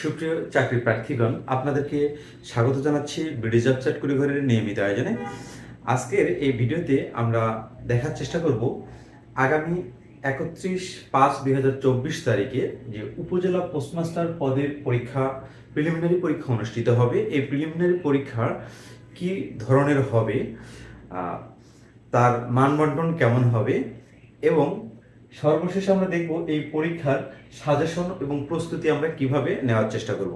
সুপ্রিয় চাকরি প্রার্থীগণ, আপনাদেরকে স্বাগত জানাচ্ছি বিডি জব চাট কুড়িঘরের নিয়মিত আয়োজনে। আজকের এই ভিডিওতে আমরা দেখার চেষ্টা করব আগামী একত্রিশ পাঁচ দুই তারিখে যে উপজেলা পোস্টমাস্টার পদের পরীক্ষা, প্রিলিমিনারি পরীক্ষা অনুষ্ঠিত হবে। এই প্রিলিমিনারি পরীক্ষা কি ধরনের হবে তার মানবন্টন কেমন হবে এবং সর্বশেষে আমরা দেখব এই পরীক্ষার সাজেশন এবং প্রস্তুতি আমরা কীভাবে নেওয়ার চেষ্টা করব।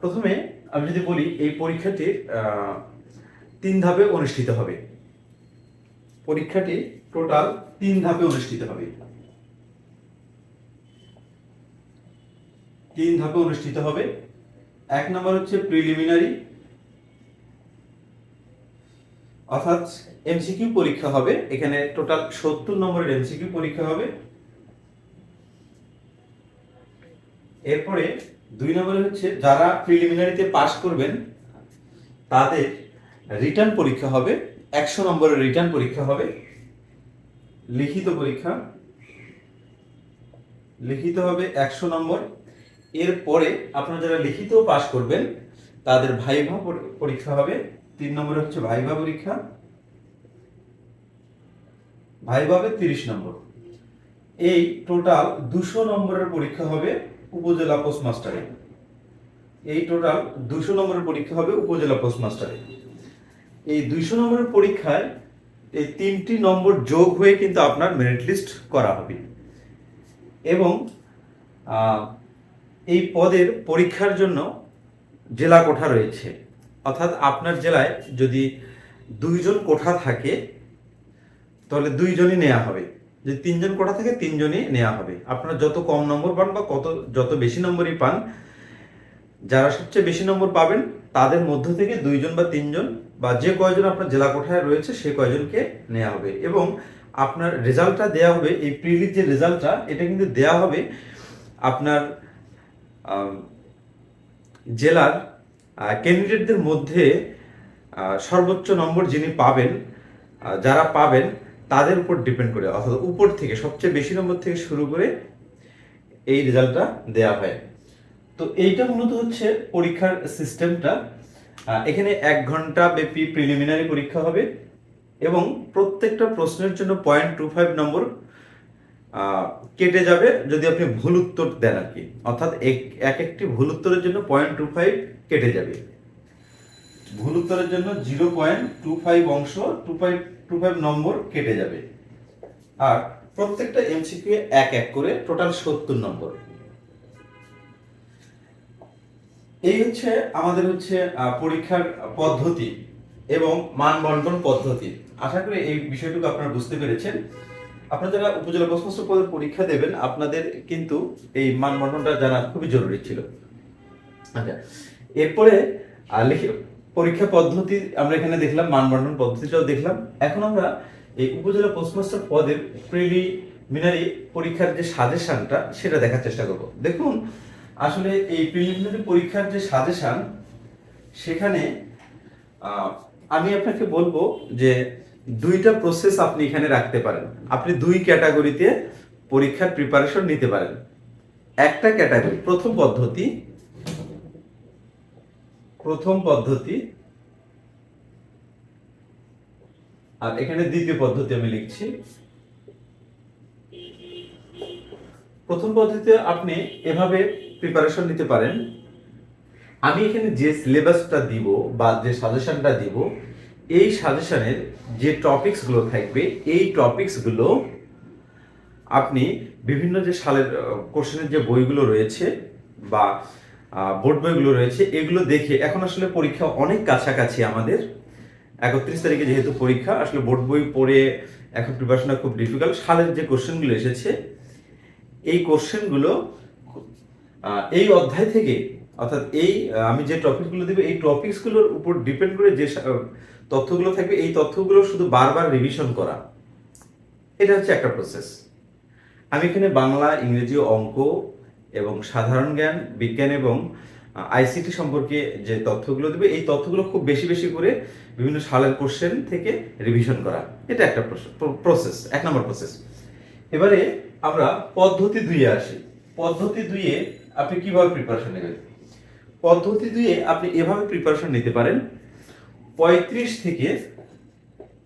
প্রথমে আমি যদি বলি, এই পরীক্ষাটি তিন ধাপে অনুষ্ঠিত হবে। পরীক্ষাটি টোটাল তিন ধাপে অনুষ্ঠিত হবে। তিন ধাপে অনুষ্ঠিত হবে। এক নম্বর হচ্ছে প্রিলিমিনারি অর্থাৎ এমসিকিউ পরীক্ষা হবে, এখানে টোটাল সত্তর নম্বরের এমসিকিউ পরীক্ষা হবে। এরপরে দুই নম্বরে হচ্ছে যারা প্রিলিমিনারিতে পাস করবেন, তাদের রিটার্ন পরীক্ষা হবে, একশো নম্বরের রিটার্ন পরীক্ষা হবে। লিখিত পরীক্ষা। লিখিত হবে একশো নম্বর। এরপরে আপনারা যারা লিখিত পাস করবেন, তাদের ভাইভা পর- পরীক্ষা হবে। তিন নম্বরে হচ্ছে ভাইভা পরীক্ষা। ভাইভা হবে তিরিশ নম্বর। এই টোটাল দুশো নম্বরের পরীক্ষা হবে উপজেলা পোস্টমাস্টারে এই টোটাল দুশো নম্বরের পরীক্ষা হবে উপজেলা পোস্টমাস্টারে এই দুইশো নম্বরের পরীক্ষায় এই তিনটি নম্বর যোগ হয়ে কিন্তু আপনার মেরিট লিস্ট করা হবে। এবং এই পদের পরীক্ষার জন্য জেলা কোঠা রয়েছে। অর্থাৎ আপনার জেলায় যদি দুইজন কোঠা থাকে, তাহলে দুইজনই নেওয়া হবে। যদি তিনজন কোঠা থাকে, তিনজনই নেওয়া হবে। আপনারা যত কম নম্বর পান বা কত, যত বেশি নম্বরই পান, যারা সবচেয়ে বেশি নম্বর পাবেন, তাদের মধ্য থেকে দুইজন বা তিনজন বা যে কয়জন আপনার জেলা কোঠায় রয়েছে, সে কয়জনকে নেওয়া হবে। এবং আপনার রেজাল্টটা দেওয়া হবে, এই প্রিলির যে রেজাল্টটা, এটা কিন্তু দেওয়া হবে আপনার জেলার ক্যান্ডিডেটদের মধ্যে সর্বোচ্চ নম্বর যিনি পাবেন যারা পাবেন, তাদের উপর ডিপেন্ড করে, অর্থাৎ উপর থেকে, সবচেয়ে বেশি নম্বর থেকে শুরু করে এই রেজাল্টটা দেওয়া হয়। তো এইটা মূলত হচ্ছে পরীক্ষার সিস্টেমটা এখানে এক ঘণ্টা ব্যাপী প্রিলিমিনারি পরীক্ষা হবে এবং প্রত্যেকটা প্রশ্নের জন্য পয়েন্ট টু ফাইভ নম্বর কেটে যাবে যদি আপনি ভুল উত্তর দেন আর কি। অর্থাৎ এক- এক একটি ভুল উত্তরের জন্য পয়েন্ট টু ফাইভ কেটে যাবে। ভুল উত্তরের জন্য জিরো পয়েন্ট টু ফাইভ অংশ two five two five number কেটে যাবে। আর প্রত্যেকটা এমসিকিউ এক এক করে টোটাল সত্তর নম্বর। এই হচ্ছে আমাদের হচ্ছে পরীক্ষার পদ্ধতি এবং মান বন্টন পদ্ধতি। আশা করি এই বিষয়টুকু আপনারা বুঝতে পেরেছেন। আপনারা যারা উপজেলা পোস্টমাস্টার পদের পরীক্ষা দেবেন, আপনাদের কিন্তু এই মান বন্টনটা জানা খুবই জরুরি ছিল। আচ্ছা এরপরে লিখি- পরীক্ষা পদ্ধতি, আমরা এখানে দেখলাম মান বন্টন পদ্ধতিটাও দেখলাম। এখন আমরা এই উপজেলা পোস্টমাস্টার পদের প্রিলিমিনারি পরীক্ষার যে সাজেশনটা সেটা দেখার চেষ্টা করব। দেখুন, আসলে এই প্রিলিমিনারি পরীক্ষার যে সাজেশন সেখানে আমি আপনাকে বলব যে দুইটা প্রসেস আপনি এখানে রাখতে পারেন। আপনি দুই ক্যাটাগরিতে পরীক্ষার প্রিপারেশন নিতে পারেন। একটা ক্যাটাগরি প্রথম পদ্ধতি প্রথম পদ্ধতি, আর এখানে দ্বিতীয় পদ্ধতি আমি লিখছি। প্রথম পদ্ধতিতে আপনি এভাবে প্রিপারেশন নিতে পারেন। আমি এখানে যে সিলেবাসটা দিব বা যে সাজেশনটা দিব এই সাজেশনের যে টপিকসগুলো থাকবে, এই টপিকসগুলো আপনি বিভিন্ন যে সালের কোশ্চেনের যে বইগুলো রয়েছে বা বোর্ড বইগুলো রয়েছে, এগুলো দেখে এখন আসলে পরীক্ষা অনেক কাছাকাছি আমাদের। একত্রিশ তারিখে যেহেতু পরীক্ষা, আসলে বোর্ড বই পড়ে এখন প্রিপারেশনটা খুব ডিফিকাল্ট সালের যে কোশ্চেনগুলো এসেছে, এই কোশ্চেনগুলো এই অধ্যায় থেকে অর্থাৎ এই আমি যে টপিকগুলো দেবো, এই টপিকসগুলোর উপর ডিপেন্ড করে যে তথ্যগুলো থাকবে, এই তথ্যগুলো শুধু বারবার রিভিশন করা। এটা হচ্ছে একটা প্রসেস আমি এখানে বাংলা, ইংরেজি, অঙ্ক এবং সাধারণ জ্ঞান, বিজ্ঞান এবং আইসিটি সম্পর্কে যে তথ্যগুলো দেবে, এই তথ্যগুলো খুব বেশি বেশি করে বিভিন্ন সালের কোশ্চেন থেকে রিভিশন করা। এটা একটা প্রসেস এক নম্বর প্রসেস এবারে আমরা পদ্ধতি দুইয়ে আসি। পদ্ধতি দুইয়ে আপনি কীভাবে প্রিপারেশন নেবেন? পদ্ধতি দিয়ে আপনি এভাবে প্রিপারেশন নিতে পারেন। পঁয়ত্রিশ থেকে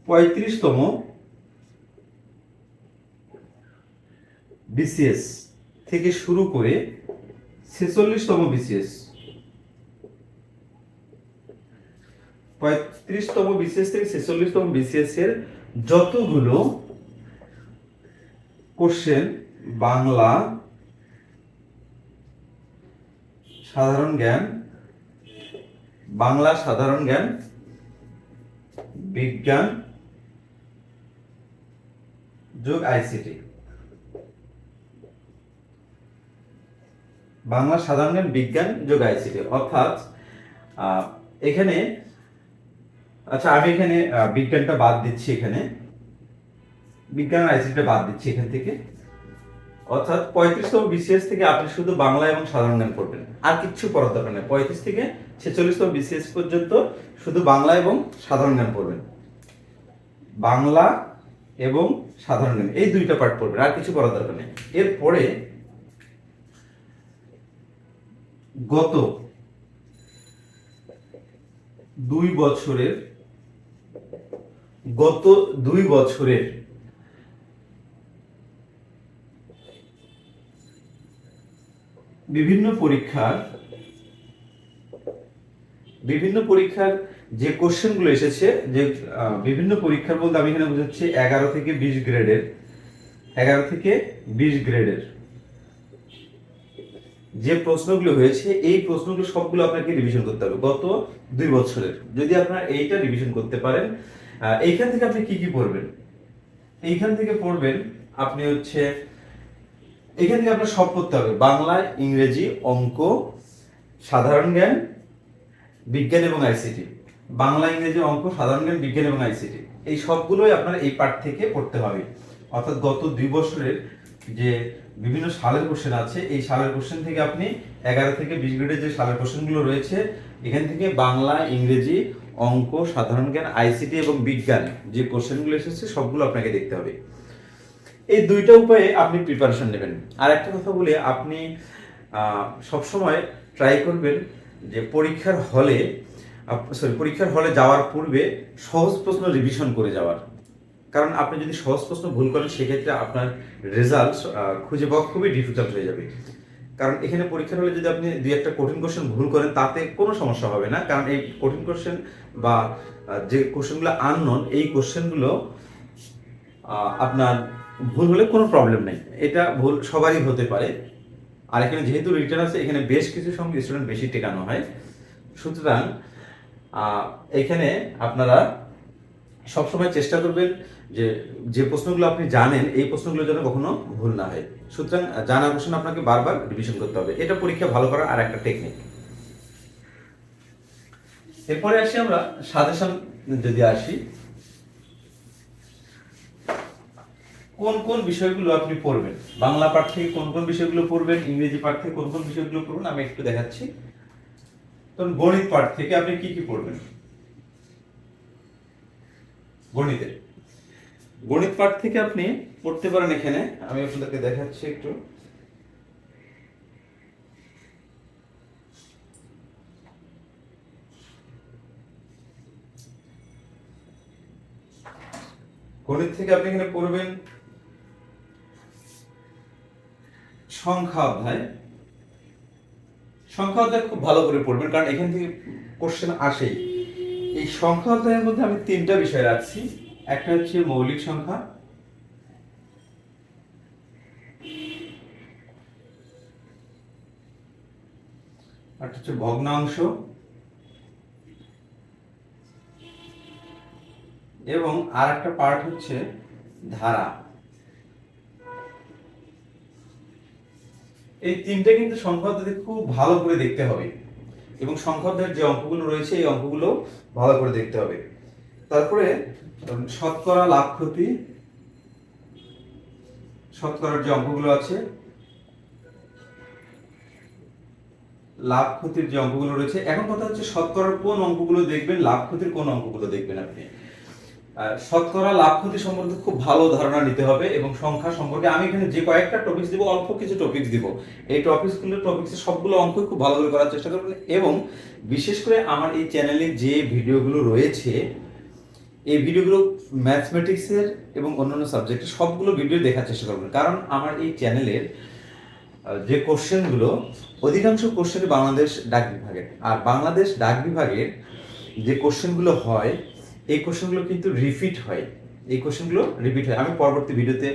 পঁয়ত্রিশতম বিসিএস থেকে শুরু করে ছেচল্লিশতম বিসিএস পঁয়ত্রিশতম বিসিএস থেকে ছেচল্লিশতম বিসিএস এর যতগুলো কোশ্চেন বাংলা সাধারণ জ্ঞান, বাংলা সাধারণ জ্ঞান, বিজ্ঞান, যোগ আইসিটি। বাংলা সাধারণ জ্ঞান, বিজ্ঞান, যোগ আইসিটি। অর্থাৎ এখানে আচ্ছা আমি এখানে বিজ্ঞানটা বাদ দিচ্ছি এখানে। বিজ্ঞান আইসিটিটা বাদ দিচ্ছি এখান থেকে। অর্থাৎ পঁয়ত্রিশতম বিসিএস থেকে আপনি শুধু বাংলা এবং সাধারণ জ্ঞান পড়বেন। আর কিচ্ছু পড়ার দরকার নেই। পঁয়ত্রিশ থেকে ছেচল্লিশতম বিসিএস পর্যন্ত শুধু বাংলা এবং সাধারণ জ্ঞান পড়বেন। বাংলা এবং সাধারণ জ্ঞান, এই দুইটা পার্ট পড়বেন, আর কিছু পড়ার দরকার নেই। এরপরে গত দুই বছরের, গত দুই বছরের বিভিন্ন পরীক্ষার বিভিন্ন পরীক্ষার যে কোশ্চেনগুলো এসেছে, যে বিভিন্ন পরীক্ষার বলতে আমি এখানে বুঝাচ্ছি এগারো থেকে বিশ গ্রেডের, এগারো থেকে বিশ গ্রেডের। যে প্রশ্নগুলো হয়েছে, এই প্রশ্নগুলো সবগুলো আপনাকে রিভিশন করতে হবে গত দুই বছরের। যদি আপনারা এইটা রিভিশন করতে পারেন এইখান থেকে আপনি কি কি পড়বেন? এইখান থেকে পড়বেন, আপনি হচ্ছে এখান থেকে আপনার সব পড়তে হবে। বাংলা, ইংরেজি, অঙ্ক, সাধারণ জ্ঞান, বিজ্ঞান এবং আইসিটি। বাংলা, ইংরেজি, অঙ্ক, সাধারণ জ্ঞান, বিজ্ঞান এবং আইসিটি। এই সবগুলোই আপনার এই পার্ট থেকে পড়তে হবে। অর্থাৎ গত দুই বছরের যে বিভিন্ন সালের কোশ্চেন আছে, এই সালের কোশ্চেন থেকে আপনি এগারো থেকে বিশ গ্রেডের যে সালের কোশ্চেনগুলো রয়েছে, এখান থেকে বাংলা, ইংরেজি, অঙ্ক, সাধারণ জ্ঞান, আইসিটি এবং বিজ্ঞান যে কোশ্চেনগুলো এসেছে, সবগুলো আপনাকে দেখতে হবে। এই দুইটা উপায়ে আপনি প্রিপারেশন নেবেন। আর একটা কথা বলি, আপনি সবসময় ট্রাই করবেন যে পরীক্ষার হলে সরি পরীক্ষার হলে যাওয়ার পূর্বে সহজ প্রশ্ন রিভিশন করে যাওয়ার। কারণ আপনি যদি সহজ প্রশ্ন ভুল করেন, সেক্ষেত্রে আপনার রেজাল্ট খুঁজে পাওয়া খুবই ডিফিকাল্ট হয়ে যাবে। কারণ এখানে পরীক্ষার হলে যদি আপনি দুই একটা কঠিন কোশ্চেন ভুল করেন, তাতে কোনো সমস্যা হবে না। কারণ এই কঠিন কোশ্চেন বা যে কোশ্চেনগুলো আননোন এই কোশ্চেনগুলো আপনার ভুল হলে কোনো প্রবলেম নেই। এটা ভুল সবারই হতে পারে। আর এখানে যেহেতু রিটার্ন আছে, এখানে বেশ কিছু সংখ্যক স্টুডেন্ট বেশি টেকানো হয়। সুতরাং এখানে আপনারা সবসময় চেষ্টা করবেন যে যে প্রশ্নগুলো আপনি জানেন, এই প্রশ্নগুলো যেন কখনো ভুল না হয়। সুতরাং জানা কোশ্চেন আপনাকে বারবার রিভিশন করতে হবে। এটা পরীক্ষা ভালো করার আর একটা টেকনিক এরপরে আসি আমরা সাজেশন যদি আসি কোন কোন বিষয়গুলো আপনি পড়বেন? বাংলা পাঠ থেকে কোন কোন বিষয়গুলো পড়বেন? ইংরেজি পাঠ থেকে কোন কোন বিষয়গুলো পড়বেন? আমি একটু দেখাচ্ছি। তখন গণিত পাঠ থেকে আপনি কি কি পড়বেন? গণিতের। গণিত পাঠ থেকে আপনি পড়তে পারেন এখানে। আমি আপনাদেরকে দেখাচ্ছি একটু। গণিত থেকে আপনি এখানে পড়বেন সংখ্যা অধ্যায়। সংখ্যা অধ্যায় খুব ভালো করে পড়বেন, কারণ এখান থেকে কোশ্চেন আসেই। এই সংখ্যা অধ্যায়ের মধ্যে আমি তিনটা বিষয় রাখছি। একটা হচ্ছে মৌলিক সংখ্যা। একটা হচ্ছে ভগ্নাংশ। এবং আর একটা পার্ট হচ্ছে ধারা। এই তিনটে কিন্তু সংখ্যা অধ্যায় খুব ভালো করে দেখতে হবে। এবং সংখ্যা যে অঙ্কগুলো রয়েছে, এই অঙ্কগুলো ভালো করে দেখতে হবে। তারপরে শতকরা লাভ ক্ষতি, শতকরার যে অঙ্কগুলো আছে, লাভ ক্ষতির যে অঙ্কগুলো রয়েছে, এখন কথা হচ্ছে শতকরার কোন অঙ্কগুলো দেখবেন, লাভ ক্ষতির কোন অঙ্কগুলো দেখবেন আপনি। শতকরা লাভ ক্ষতি সম্পর্কে খুব ভালো ধারণা নিতে হবে এবং সংখ্যা সম্পর্কে আমি এখানে যে কয়েকটা টপিকস দিব, অল্প কিছু টপিকস দিব। এই টপিকসগুলো টপিকস সবগুলো অঙ্ক খুব ভালোভাবে করার চেষ্টা করবেন এবং বিশেষ করে আমার এই চ্যানেলে যে ভিডিওগুলো রয়েছে, এই ভিডিওগুলো ম্যাথমেটিক্সের এবং অন্যান্য সাবজেক্টের সবগুলো ভিডিও দেখার চেষ্টা করবেন। কারণ আমার এই চ্যানেলের যে কোশ্চেনগুলো অধিকাংশ কোশ্চেন বাংলাদেশ ডাক বিভাগের। আর বাংলাদেশ ডাক বিভাগের যে কোশ্চেনগুলো হয় এই কোশ্চেনগুলো কিন্তু রিপিট হয়। এই কোশ্চেনগুলো রিপিট হয়। আমি পরবর্তী ভিডিওতে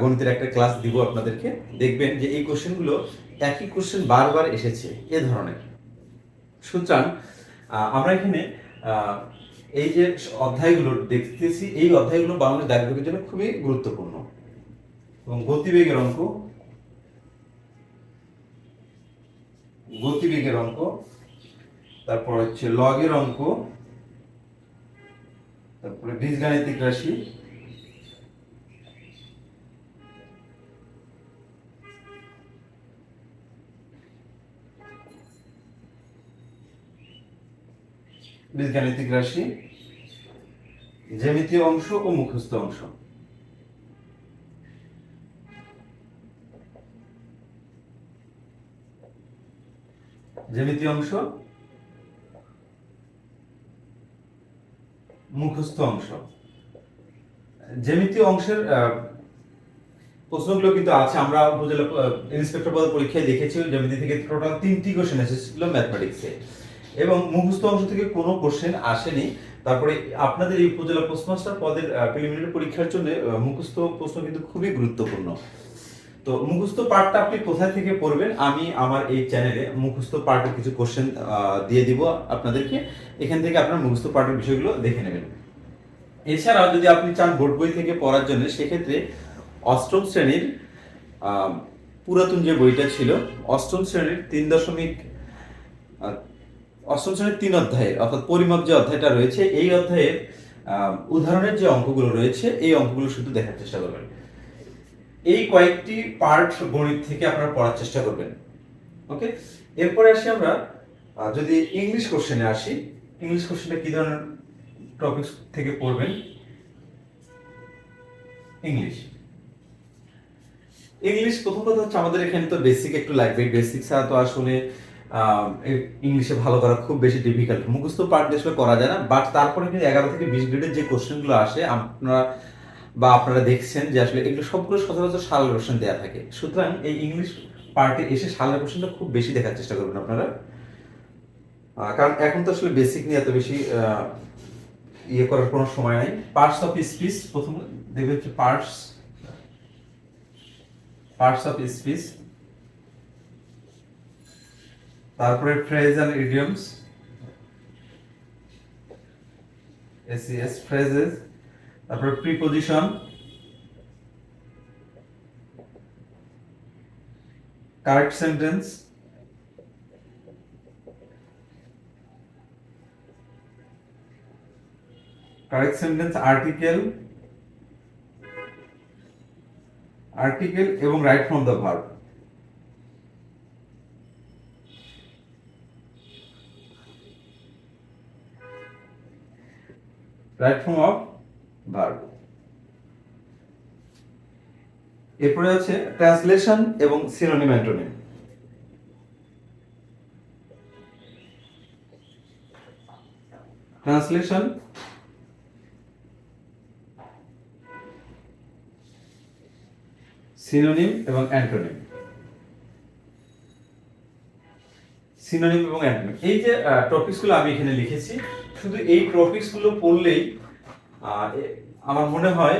গণিতের একটা ক্লাস দিব আপনাদেরকে। দেখবেন যে এই কোশ্চেনগুলো একই কোশ্চেন বারবার এসেছে এ ধরনের। সুতরাং আমরা এখানে এই যে অধ্যায়গুলো দেখতেছি, এই অধ্যায়গুলো ডাক বিভাগের জন্য খুবই গুরুত্বপূর্ণ। এবং গতিবেগের অঙ্ক গতিবেগের অঙ্ক, তারপর হচ্ছে লগের অঙ্ক তারপরে বীজগাণিতিক রাশি। বীজগাণিতিক রাশি। জ্যামিতীয় অংশ ও মুখস্থ অংশ। জ্যামিতীয় অংশ মুখস্থ অংশ। জ্যামিতীয় অংশের প্রশ্নগুলো কিন্তু আছে। আমরা উপজেলা ইন্সপেক্টর পদের পরীক্ষায় দেখেছি জ্যামিতি থেকে টোটাল তিনটি কোশ্চেন এসেছিল ম্যাথমেটিক্সে এবং মুখস্থ অংশ থেকে কোনো কোশ্চেন আসেনি। তারপরে আপনাদের এই উপজেলা পোস্টমাস্টার পদের প্রিলিমিনারি পরীক্ষার জন্য মুখস্থ প্রশ্ন কিন্তু খুবই গুরুত্বপূর্ণ। তো মুখস্থ পার্টটা আপনি কোথায় থেকে পড়বেন? আমি আমার এই চ্যানেলে মুখস্থ পার্টের কিছু কোশ্চেন দিয়ে দিব আপনাদেরকে। এখান থেকে আপনার মুখস্থ পার্টের বিষয়গুলো দেখে নেবেন। এছাড়াও যদি আপনি চান বোর্ড বই থেকে পড়ার জন্য, সেক্ষেত্রে অষ্টম শ্রেণির পুরাতন যে বইটা ছিল, অষ্টম শ্রেণির তিন দশমিক অষ্টম শ্রেণির তিন অধ্যায়ের অর্থাৎ পরিমাপ যে অধ্যায়টা রয়েছে, এই অধ্যায়ের উদাহরণের যে অঙ্কগুলো রয়েছে, এই অঙ্কগুলো শুধু দেখার চেষ্টা করবেন। এই কয়েকটি পার্ট গণিত থেকে আপনারা পড়ার চেষ্টা করবেন। ওকে এরপরে আসি আমরা যদি ইংলিশ কোশ্চেনে আসি ইংলিশ কোশ্চেনটা কি ধরনের টপিক থেকে পড়বেন? ইংলিশ ইংলিশ প্রথম কথা হচ্ছে আমাদের এখানে তো বেসিক একটু লাগবে। বেসিক ছাড়া তো আসলে ইংলিশে ভালো করা খুব বেশি ডিফিকাল্ট মুখস্থ পার্ট আসলে করা যায় না। বাট তারপরে কিন্তু এগারো থেকে বিশ গ্রেডের যে কোশ্চেনগুলো আসে, আপনারা বা আপনারা দেখছেন যে আসলে এগুলো সবগুলো সচরাচর সালের কোশ্চেন দেওয়া থাকে। সুতরাং এই ইংলিশ পার্টে এসে সালের কোশ্চেনটা খুব বেশি দেখার চেষ্টা করবেন আপনারা। কারণ এখন তো আসলে বেসিক নিয়ে এত বেশি ইয়ে করার কোনো সময় নাই। পার্টস অফ স্পিচ প্রথম দেখবে হচ্ছে পার্টস পার্টস অফ স্পিচ তারপরে phrase and idioms ACS phrases তারপরে preposition correct sentence correct sentence article article এবং right from the verb right form of verb এরপরে আছে ট্রান্সলেশন এবং সিনোনিম অ্যান্টোনিম ট্রান্সলেশন সিনোনিম এবং অ্যান্টোনিম সিনোনিম এবং antonym এই যে টপিকসগুলো আমি এখানে লিখেছি, শুধু এই টপিকসগুলো পড়লেই আমার মনে হয়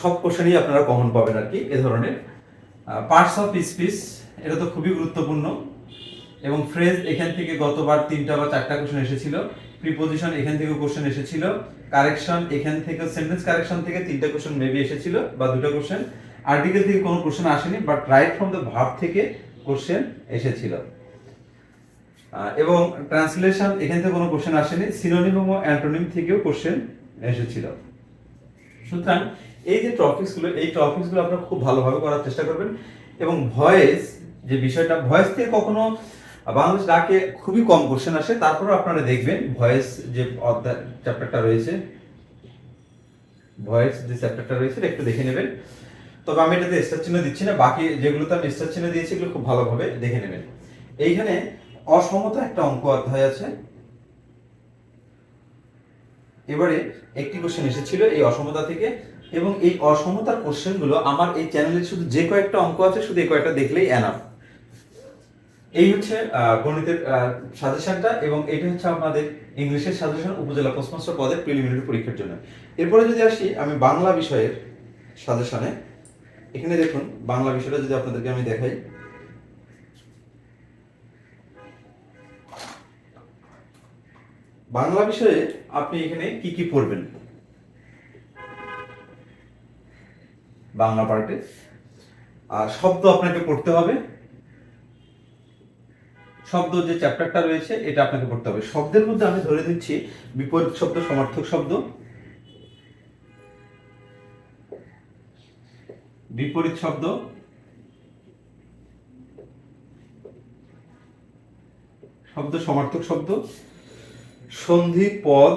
সব কোশ্চেনই আপনারা কমন পাবেন আর কি এ ধরনের। পার্টস অফ স্পিচ এটা তো খুবই গুরুত্বপূর্ণ। এবং ফ্রেজ এখান থেকে গতবার তিনটা বা চারটা কোশ্চেন এসেছিল। প্রিপোজিশন এখান থেকে কোশ্চেন এসেছিল। কারেকশন এখান থেকে সেন্টেন্স কারেকশন থেকে তিনটা কোশ্চেন মেবি এসেছিল বা দুটো কোশ্চেন আর্টিকেল থেকে কোনো কোশ্চেন আসেনি but right from the verb থেকে কোশ্চেন এসেছিল। এবং ট্রান্সলেশন এখান থেকে কোনো কোশ্চেন আসেনি। সিনোনিম এবং অ্যান্টোনিম থেকেও কোশ্চেন এসেছিল। সুতরাং এই যে টপিকসগুলো এই টপিকসগুলো আপনারা খুব ভালোভাবে করার চেষ্টা করবেন এবং ভয়েস যে বিষয়টা ভয়েস থেকে কখনো বাংলাদেশ ডাকে খুবই কম কোশ্চেন আসে, তারপরেও আপনারা দেখবেন ভয়েস যে অধ্যায় চ্যাপ্টারটা রয়েছে ভয়েস যে চ্যাপ্টারটা রয়েছে একটু দেখে নেবেন। তবে আমি এটাতে স্টার চিহ্ন দিচ্ছি না, বাকি যেগুলোতে আমি স্টার চিহ্ন দিয়েছি, এগুলো খুব ভালোভাবে দেখে নেবেন। এইখানে অসমতা একটা অঙ্ক অধ্যায় আছে। এবারে একটি কোশ্চেন এসেছিল এই অসমতা থেকে এবং এই অসমতার কোশ্চেনগুলো আমার এই চ্যানেলে শুধু যে কয়েকটা অঙ্ক আছে, শুধু এই কয়েকটা দেখলেই এনাফ এই হচ্ছে গণিতের সাজেশনটা এবং এটা হচ্ছে আপনাদের ইংলিশের সাজেশন উপজেলা পোস্টমাস্টার পদের প্রিলিমিনারি পরীক্ষার জন্য। এরপরে যদি আসি আমি বাংলা বিষয়ের সাজেশনে এখানে দেখুন, বাংলা বিষয়টা যদি আপনাদেরকে আমি দেখাই। বাংলা বিষয়ে আপনি এখানে কি কি পড়বেন? বাংলা পার্টে। আর শব্দ আপনাকে পড়তে হবে। শব্দ যে চ্যাপ্টারটা রয়েছে, এটা আপনাকে পড়তে হবে। শব্দের মধ্যে আমি ধরে দিচ্ছি, বিপরীত শব্দ সমার্থক শব্দ। বিপরীত শব্দ। শব্দ সমার্থক শব্দ। সন্ধি পদ।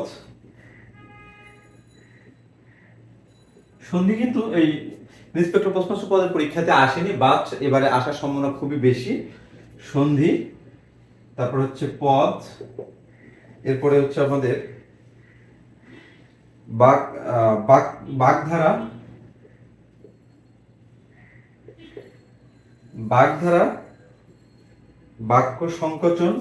সন্ধি কিন্তু এই ইন্সপেক্টর পোস্টমাস্টার পদের পরীক্ষাতে আসেনি বাট এবারে আসার সম্ভাবনা খুবই বেশি। সন্ধি, তারপর হচ্ছে পদ, এরপরে হচ্ছে আমাদের বাক বাক, বাগধারা। বাগধারা, বাক্য সংকোচন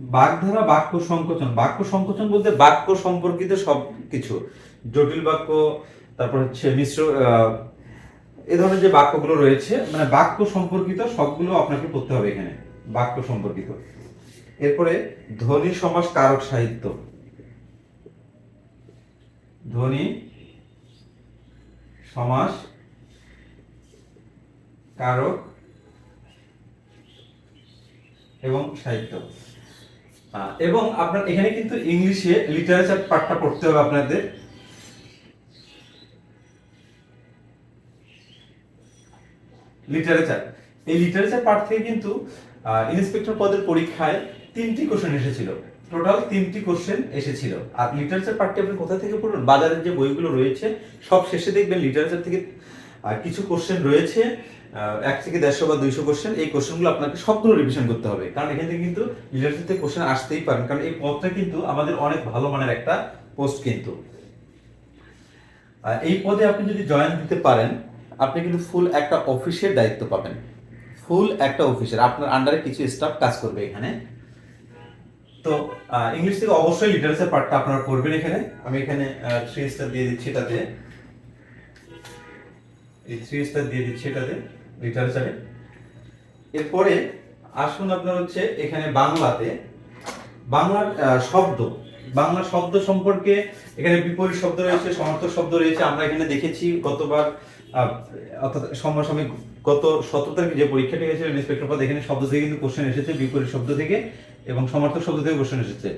বাগধারা বাক্য সংকোচন। বাক্য সংকোচন বলতে বাক্য সম্পর্কিত সব কিছু জটিল বাক্য, তারপর হচ্ছে মিশ্র এ ধরনের যে বাক্যগুলো রয়েছে মানে বাক্য সম্পর্কিত সবগুলো আপনাকে পড়তে হবে এখানে, বাক্য সম্পর্কিত। এরপরে, ধ্বনি সমাস কারক সাহিত্য। ধ্বনি সমাস কারক এবং সাহিত্য। এবং আপনার এখানে কিন্তু ইংলিশে লিটারেচার পার্টটা পড়তে হবে আপনাদের। লিটারেচার এই লিটারেচার পার্ট থেকে কিন্তু ইন্সপেক্টর পদের পরীক্ষায় তিনটি কোশ্চেন এসেছিল। টোটাল তিনটি কোশ্চেন এসেছিল। আর লিটারেচার পার্টটি আপনি কোথা থেকে পড়বেন? বাজারের যে বইগুলো রয়েছে, সব শেষে দেখবেন লিটারেচার থেকে কিছু কোশ্চেন রয়েছে। এক থেকে দেড়শো বা দুইশো কোশ্চেন এই কোশ্চেনগুলো আপনাকে সবগুলো রিভিশন করতে হবে। কারণ এখান থেকে কিন্তু থেকে কোশ্চেন আসতেই পারেন। কারণ এই পদটা কিন্তু আমাদের অনেক ভালো মানের একটা পোস্ট কিন্তু। এই পদে আপনি যদি জয়েন দিতে পারেন, আপনি কিন্তু ফুল একটা অফিসের দায়িত্ব পাবেন। ফুল একটা অফিসের আপনার আন্ডারে কিছু স্টাফ কাজ করবে এখানে। তো ইংলিশ থেকে অবশ্যই লিটারেচার পার্টটা আপনারা করবেন এখানে। আমি এখানে থ্রি স্টার দিয়ে দিচ্ছি এটাতে। এই থ্রি স্টার দিয়ে দিচ্ছি এটাতে। লিটারেচারে এরপরে আসুন আপনার হচ্ছে এখানে বাংলাতে। বাংলার শব্দ। বাংলা শব্দ সম্পর্কে এখানে বিপরীত শব্দ রয়েছে সমার্থক শব্দ রয়েছে। আমরা এখানে দেখেছি গতবার অর্থাৎ সমসাময়িক গত সতেরো তারিখে যে পরীক্ষাটি হয়েছিল ইন্সপেক্টর পদ এখানে শব্দ থেকে কিন্তু কোশ্চেন এসেছে, বিপরীত শব্দ থেকে এবং সমার্থক শব্দ থেকে কোশ্চেন এসেছে।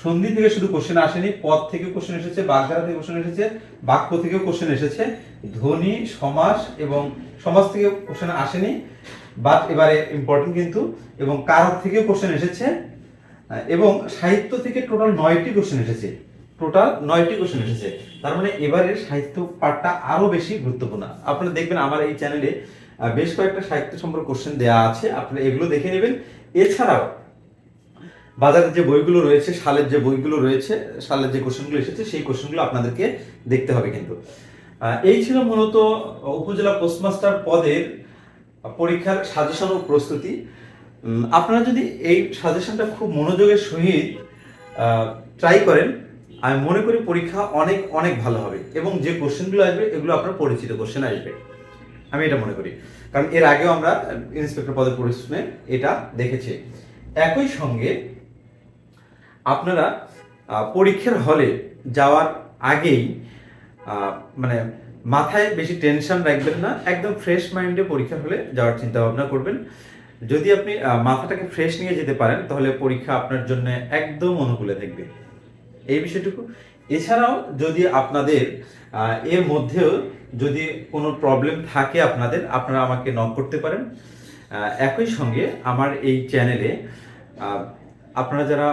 সন্ধি থেকে শুধু কোশ্চেন আসেনি, পদ থেকে কোশ্চেন এসেছে, বাগধারা থেকে কোশ্চেন এসেছে, বাক্য থেকেও কোশ্চেন এসেছে। ধ্বনি সমাস এবং সমাজ থেকে কোশ্চেন আসেনি বাট এবারে ইম্পর্টেন্ট কিন্তু, এবং কারক থেকেও কোশ্চেন এসেছে এবং সাহিত্য থেকে টোটাল নয়টি কোশ্চেন এসেছে টোটাল নয়টি কোশ্চেন এসেছে, তার মানে এবারের সাহিত্য পার্টটা আরও বেশি গুরুত্বপূর্ণ। আপনারা দেখবেন আমার এই চ্যানেলে বেশ কয়েকটা সাহিত্য সম্পর্কে কোশ্চেন দেওয়া আছে, আপনারা এগুলো দেখে নেবেন। এছাড়াও, বাজারে যে বইগুলো রয়েছে, সালের যে বইগুলো রয়েছে, সালের যে কোশ্চেনগুলো এসেছে, সেই কোশ্চেনগুলো আপনাদেরকে দেখতে হবে কিন্তু। এই ছিল মূলত উপজেলা পোস্টমাস্টার পদের পরীক্ষার সাজেশন ও প্রস্তুতি। আপনারা যদি এই সাজেশনটা খুব মনোযোগের সহিত ট্রাই করেন, আমি মনে করি পরীক্ষা অনেক অনেক ভালো হবে এবং যে কোশ্চেনগুলো আসবে, এগুলো আপনার পরিচিত কোশ্চেন আসবে। আমি এটা মনে করি। কারণ এর আগেও আমরা ইন্সপেক্টর পদের পরিশ্রমে এটা দেখেছি। একই সঙ্গে আপনারা পরীক্ষার হলে যাওয়ার আগেই মানে মাথায় বেশি টেনশন রাখবেন না, একদম ফ্রেশ মাইন্ডে পরীক্ষা হলে যাওয়ার চিন্তা ভাবনা করবেন। যদি আপনি মাথাটাকে ফ্রেশ নিয়ে যেতে পারেন, তাহলে পরীক্ষা আপনার জন্য একদম অনুকূলে থাকবে এই বিষয়টুকু। এছাড়াও যদি আপনাদের এর মধ্যেও যদি কোনো প্রবলেম থাকে আপনাদের, আপনারা আমাকে নক করতে পারেন। একই সঙ্গে আমার এই চ্যানেলে আপনারা যারা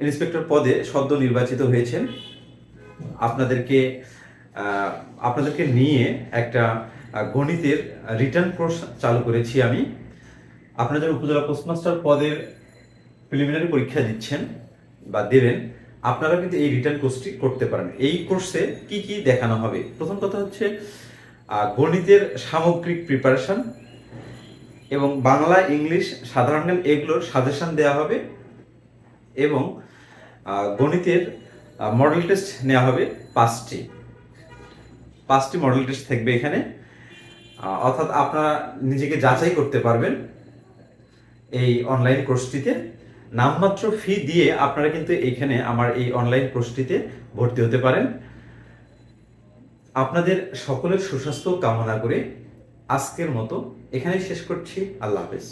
ইন্সপেক্টর পদে সদ্য নির্বাচিত হয়েছেন আপনাদেরকে আপনাদেরকে নিয়ে একটা গণিতের রিটার্ন কোর্স চালু করেছি আমি। আপনারা যারা উপজেলা পোস্টমাস্টার পদের প্রিলিমিনারি পরীক্ষা দিচ্ছেন বা দেবেন, আপনারা কিন্তু এই রিটার্ন কোর্সটি করতে পারেন। এই কোর্সে কি কি দেখানো হবে? প্রথম কথা হচ্ছে গণিতের সামগ্রিক প্রিপারেশন এবং বাংলা, ইংলিশ, সাধারণ জ্ঞান এগুলোর সাজেশন দেওয়া হবে এবং গণিতের মডেল টেস্ট নেওয়া হবে পাঁচটি। পাঁচটি মডেল টেস্ট থাকবে এখানে। অর্থাৎ আপনারা নিজেকে যাচাই করতে পারবেন এই অনলাইন কোর্সটিতে নামমাত্র ফি দিয়ে আপনারা কিন্তু এইখানে আমার এই অনলাইন কোর্সটিতে ভর্তি হতে পারেন। আপনাদের সকলের সুস্বাস্থ্য কামনা করে আজকের মতো এখানেই শেষ করছি। আল্লাহ হাফেজ।